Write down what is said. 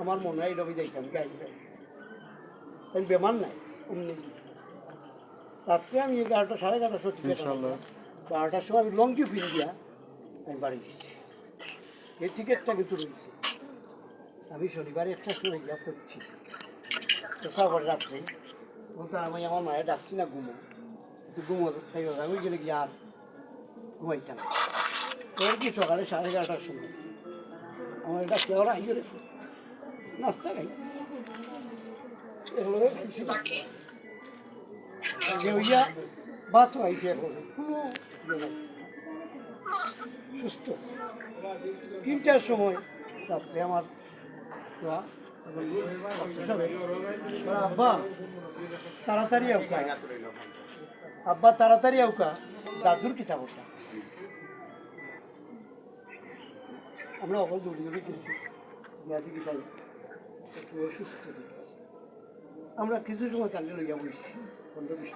আমার মনে হয় যাইতাম গাই আমি বেমার নাই এমনি। রাত্রে আমি এগারোটা সাড়ে এগারোটা সত্যি ইনশাল্লাহ। বারোটার সময় আমি লং দিয়া আমি বাড়ি গেছি। এই টিকিটটা কিন্তু রয়েছে। আমি শনিবারে একটা সময় গিয়া তো সাবার রাত্রে। বলতে আমি আমার মায়ের ডাকছি না ঘুমো। একটু ঘুমো তাই আমি গেলে গিয়ে আর ঘুমাইতাম কি সকালে সাড়ে এগারোটার সময়? আমার এটা রাই করে নাস্তা খাই এগুলো খাইছি নাস্তা যে হইয়া ভাত খাইছি এখন। সুস্থ। তিনটার সময় রাত্রে আমার আব্বা তাড়াতাড়ি আউকা। আব্বা তাড়াতাড়ি আউকা। দাদুর কিতাব ওটা। আমরা অকল দৌড়ি দৌড়ি গেছি বিয়াদি কি একটু অসুস্থ আমরা কিছু সময় তাকে লইয়া বলছি পনেরো বিশ